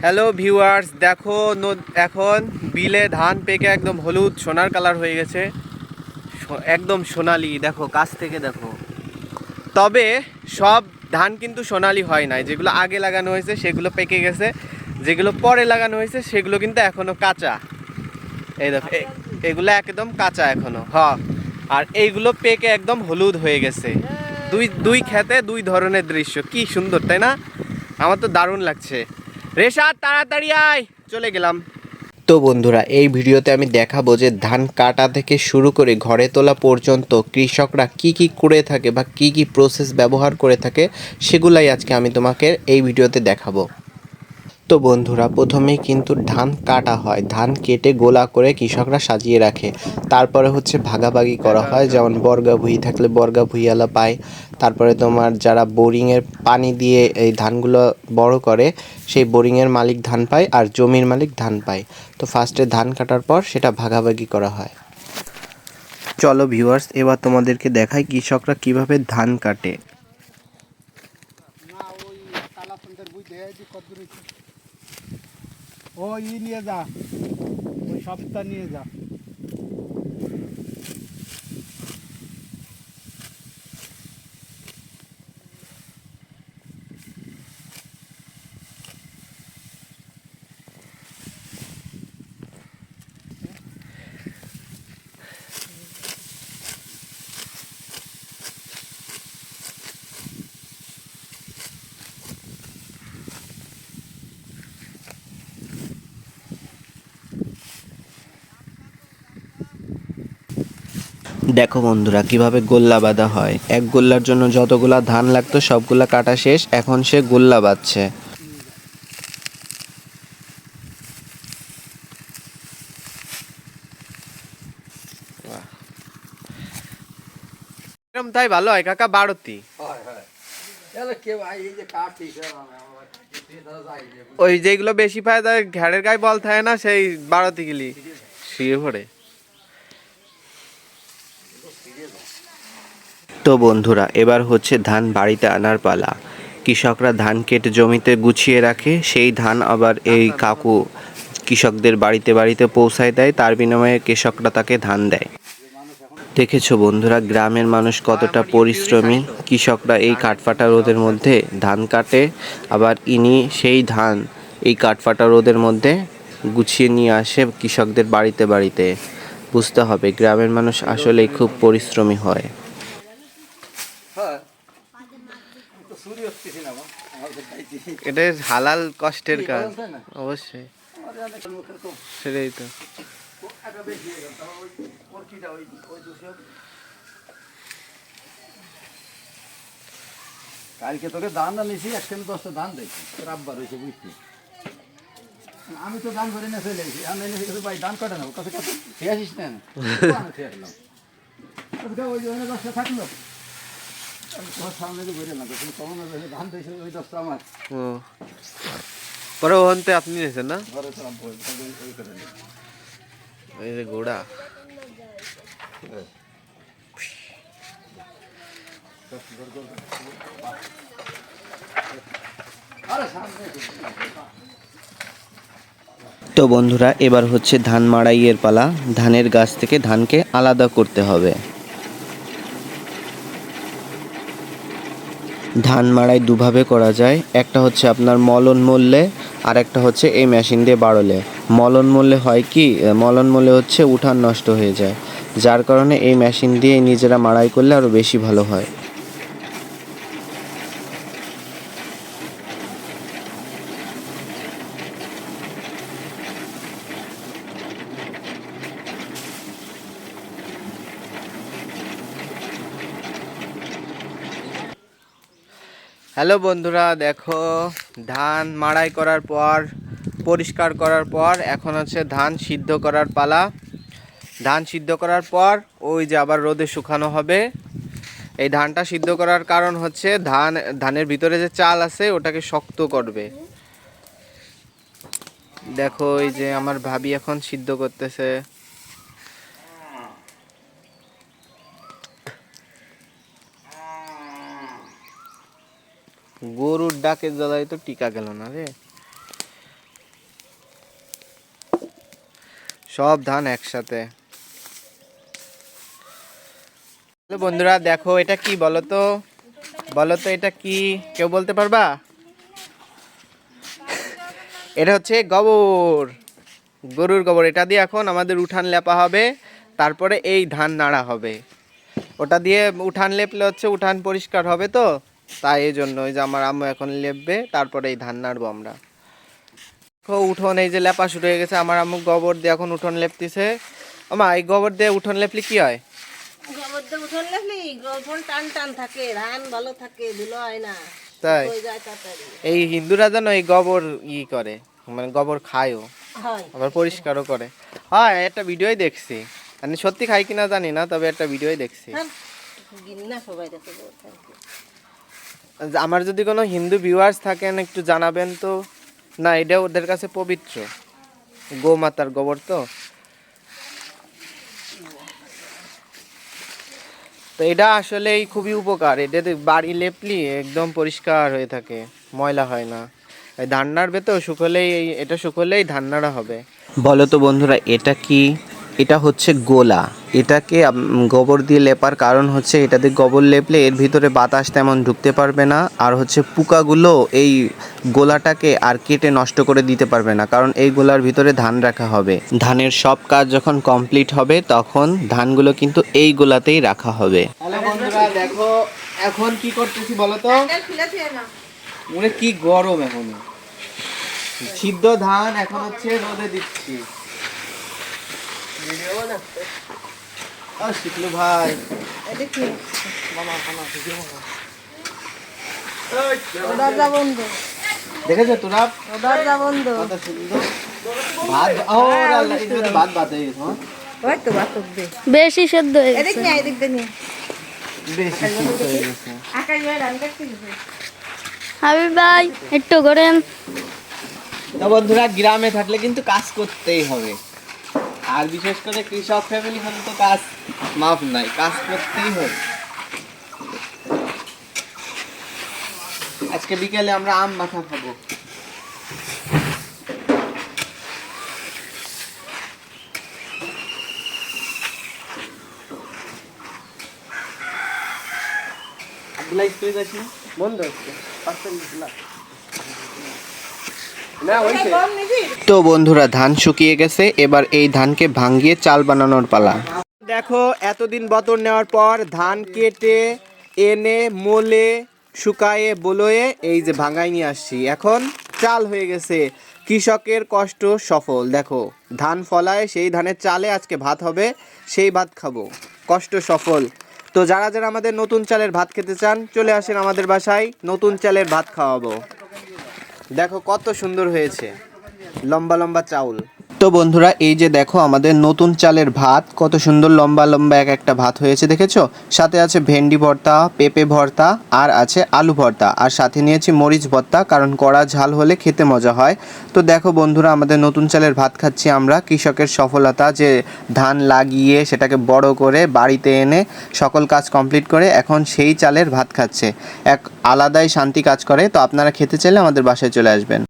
Hello viewers দেখো এখন বিলে ধান পেকে একদম হলুদ, সোনার কালার হয়ে গেছে। একদম সোনালি, দেখো, কাছ থেকে দেখো। তবে সব ধান কিন্তু সোনালি হয় নাই। যেগুলো আগে লাগানো হয়েছে, সেগুলো পেকে গেছে। যেগুলো পরে লাগানো হয়েছে, সেগুলো কিন্তু এখনও কাঁচা। এই দেখো এগুলো একদম কাঁচা এখনও, হ। আর এইগুলো পেকে একদম হলুদ হয়ে গেছে। দুই দুই খেতে দুই ধরনের দৃশ্য, কি সুন্দর, তাই না? আমার তো দারুণ লাগছে। রেশাদ তাড়াতাড়ি আয়। চলে গেলাম। তো বন্ধুরা, এই ভিডিওতে আমি দেখাবো যে ধান কাটা থেকে শুরু করে ঘরে তোলা পর্যন্ত কৃষকরা কি কি করে থাকে বা কি কি প্রসেস ব্যবহার করে থাকে, সেগুলাই আজকে আমি তোমাকে এই ভিডিওতে দেখাবো। তো বন্ধুরা, প্রথমেই কিন্তু ধান কাটা হয়। ধান কেটে গোলা করে কৃষকরা সাজিয়ে রাখে। তারপরে হচ্ছে ভাগাভাগি করা হয়। যেমন বর্গা ভুঁই থাকলে বর্গা ভুঁইয়ালা পায়। তারপরে তোমার যারা বোরিংয়ের পানি দিয়ে এই ধানগুলো বড় করে, সেই বোরিংয়ের মালিক ধান পায় আর জমির মালিক ধান পায়। তো ফার্স্টে ধান কাটার পর সেটা ভাগাভাগি করা হয়। চলো ভিউয়ার্স এবার তোমাদেরকে দেখাই কৃষকরা কীভাবে ধান কাটে। না, ওই বুঝ দেয় যে কত দূর হয়েছে ও ই নিয়ে যা। ওই সপ্তাহ নিয়ে যা। দেখো বন্ধুরা কীভাবে গোল্লা বাঁধা হয়। এক গোল্লার জন্য যতগুলা ধান লাগতো সবগুলা কাটা শেষ এখন সে গোল্লা বাঁধছে। এরকম তাই ভালো হয় কাকা হয় হয়। যে কাটি ওই যেগুলো বেশি পায় তার ঘাড়ের গায়ে বল থাকে না সেই বারতি গেলি। শুয়ে পড়ে তো বন্ধুরা, এবার হচ্ছে ধান বাড়িতে আনার পালা। কৃষকরা ধান কেটে জমিতে গুছিয়ে রাখে, সেই ধান আবার এই কাকু কৃষকদের বাড়িতে বাড়িতে পৌঁছায় দেয়, তার বিনিময়ে কৃষকরা তাকে ধান দেয়। দেখেছ বন্ধুরা, গ্রামের মানুষ কতটা পরিশ্রমী। কৃষকরা এই কাঠফাটা রোদের মধ্যে ধান কাটে, আবার ইনি সেই ধান এই কাঠফাটা রোদের মধ্যে গুছিয়ে নিয়ে আসে কৃষকদের বাড়িতে বাড়িতে। বুঝতে হবে, গ্রামের মানুষ আসলেই খুব পরিশ্রমী হয় হ্যাঁ তো সূর্য হচ্ছে না আমার তো খাইছি এটা হালাল কষ্টের কাজ? অবশ্যই। সেটাই তো। কালকে তোকে দান না নিয়েছি একখানে দশটা দান দেখছি। তোর আব্বার হয়েছে বুঝছি আমি তো দান করে না চলে এসেছি। আমি এনে কিছু ভাই দান করে নেব। কত কত খেয়ে আসিস না? খেয়ে আসলাম? ওই জন্য দশটা থাকল। পরে ওখানতে আপনি নিয়েছেন না। এই যে তো বন্ধুরা এবার হচ্ছে ধান মাড়াইয়ের পালা। ধানের গাছ থেকে ধানকে আলাদা করতে হবে। ধান মাড়াই দুভাবে করা যায়। একটা হচ্ছে আপনার মলন মূল্যে আর একটা হচ্ছে এই মেশিন দিয়ে বাড়লে। মলন মূল্যে হয় কি মলন মূল্যে হচ্ছে উঠান নষ্ট হয়ে যায়। যার কারণে এই মেশিন দিয়ে নিজেরা মাড়াই করলে আরও বেশি ভালো হয়। হ্যালো বন্ধুরা, দেখো, ধান মাড়াই করার পর, পরিষ্কার করার পর, এখন হচ্ছে ধান সিদ্ধ করার পালা। ধান সিদ্ধ করার পর, ওই যে আবার রোদে শুকানো হবে। এই ধানটা সিদ্ধ করার কারণ হচ্ছে ধান, ধানের ভিতরে যে চাল আছে, ওটাকে শক্ত করবে। দেখো, এই যে আমার ভাবি এখন সিদ্ধ করতেছে। গরুর ডাকে জ্বালায় তো টিকা গেল না রে। সব ধান একসাথে। বন্ধুরা, দেখো এটা কি বলো তো? বলো তো এটা কি? কেউ বলতে পারবা? এটা হচ্ছে গোবর। গরুর গোবর, এটা দিয়ে এখন আমাদের উঠান লেপা হবে, তারপরে এই ধান নাড়া হবে। ওটা দিয়ে উঠান লেপলে হচ্ছে উঠান পরিষ্কার হবে তো? তাই এই জন্য ওই যে আমার আম্মু এখন লেপবে তারপরে এই ধান নাড়বো আমরা। উঠোন এই যে লেপা শুরু হয়ে গেছে আমার আম্মু গোবর দিয়ে এখন উঠোন লেপতেছে। আমা এই গোবর দিয়ে উঠোন লেপলে কি হয়? গোবর দিয়ে উঠোন লেখলি গোবর টান টান থাকে ধান ভালো থাকে ধুলো হয় না। তাই? এই হিন্দুরা যেন এই গোবর ই করে মানে গোবর খায়ও আবার পরিষ্কারও করে। হয় একটা ভিডিওই দেখছি। মানে সত্যি খাই কিনা জানি না তবে একটা ভিডিওই দেখছি। হ্যাঁ না সবাই দেখো আমার যদি কোনো হিন্দু ভিউয়ার্স থাকেন, একটু জানাবেন তো। না, এটা ওদের কাছে পবিত্র। গোমাতার গোবর তো। তো এটা আসলেই খুবই উপকার। এটাতে বাড়ি লেপলি একদম পরিষ্কার হয়ে থাকে, ময়লা হয় না। ধান নাড়বে তো শুকলেই এটা শুকলেই ধান নাড়া হবে। বলো তো বন্ধুরা, এটা কি? এটা হচ্ছে গোলা। এটাকে গোবর দিয়ে লেপার কারণ হচ্ছে এটাতে গোবর লেপলে এর ভিতরে বাতাস তেমন ঢুকতে পারবে না। আর হচ্ছে পোকাগুলো এই গোলাটাকে আর কেটে নষ্ট করে দিতে পারবে না কারণ এই গোলার ভিতরে ধান রাখা হবে। ধানের সব কাজ যখন কমপ্লিট হবে তখন ধানগুলো কিন্তু এই গোলাতেই রাখা হবে। বন্ধুরা দেখো এখন কি করতেছি বলো তো? মনে কি গরম এখন। সিদ্ধ ধান এখন হচ্ছে রোদে দিচ্ছি। ও শিখলু ভাই। দরজা বন্ধ। দেখেছ তোরা? দরজা বন্ধ। কত সুন্দর। ভাত ও আল্লাহ এই ভাত ভাত হয়ে গেছে হ্যাঁ? ওই তো বেশি সেদ্ধ হয়ে এদিক গেছে। এদিক দে বেশি সিদ্ধ হয়ে গেছে। আকাশ ভাই রান করতে হাবিব ভাই একটু করেন। তো বন্ধুরা গ্রামে থাকলে কিন্তু কাজ করতেই হবে। আর বিশেষ করে কৃষক ফ্যামিলি হলে তো কাজ মাফ নাই, কাজ করতেই হবে। আজকে বিকেলে আমরা আম মাথা খাব। বন্ধ হচ্ছে। ওইছে তো বন্ধুরা ধান শুকিয়ে গেছে এবার এই ধানকে ভাঙ্গিয়ে চাল বানানোর পালা। দেখো এতদিন বতর নেওয়ার পর ধান কেটে এনে মোলে শুকায়ে বলয়ে এই যে ভাঙাই নিয়ে আসছি। এখন চাল হয়ে গেছে। কৃষকের কষ্ট সফল। দেখো ধান ফলায় সেই ধানের চালে আজকে ভাত হবে সেই ভাত খাব। কষ্ট সফল। তো যারা যারা আমাদের নতুন চালের ভাত খেতে চান চলে আসেন আমাদের বাসায় নতুন চালের ভাত খাওয়াবো। দেখো কত সুন্দর হয়েছে। লম্বা লম্বা চাউল। তো বন্ধুরা, এই যে দেখো আমাদের নতুন চালের ভাত, কত সুন্দর লম্বা লম্বা এক একটা ভাত হয়েছে, দেখেছ? সাথে আছে ভেন্ডি ভর্তা, পেঁপে ভর্তা, আর আছে আলু ভর্তা। আর সাথে নিয়েছি মরিচ ভর্তা, কারণ কড়া ঝাল হলে খেতে মজা হয়। তো দেখো বন্ধুরা, আমাদের নতুন চালের ভাত খাচ্ছি আমরা। কৃষকের সফলতা, যে ধান লাগিয়ে সেটাকে বড় করে বাড়িতে এনে সকল কাজ কমপ্লিট করে এখন সেই চালের ভাত খাচ্ছে। এক আলাদাই শান্তি কাজ করে। তো আপনারা খেতে চাইলে আমাদের বাসায় চলে আসবেন।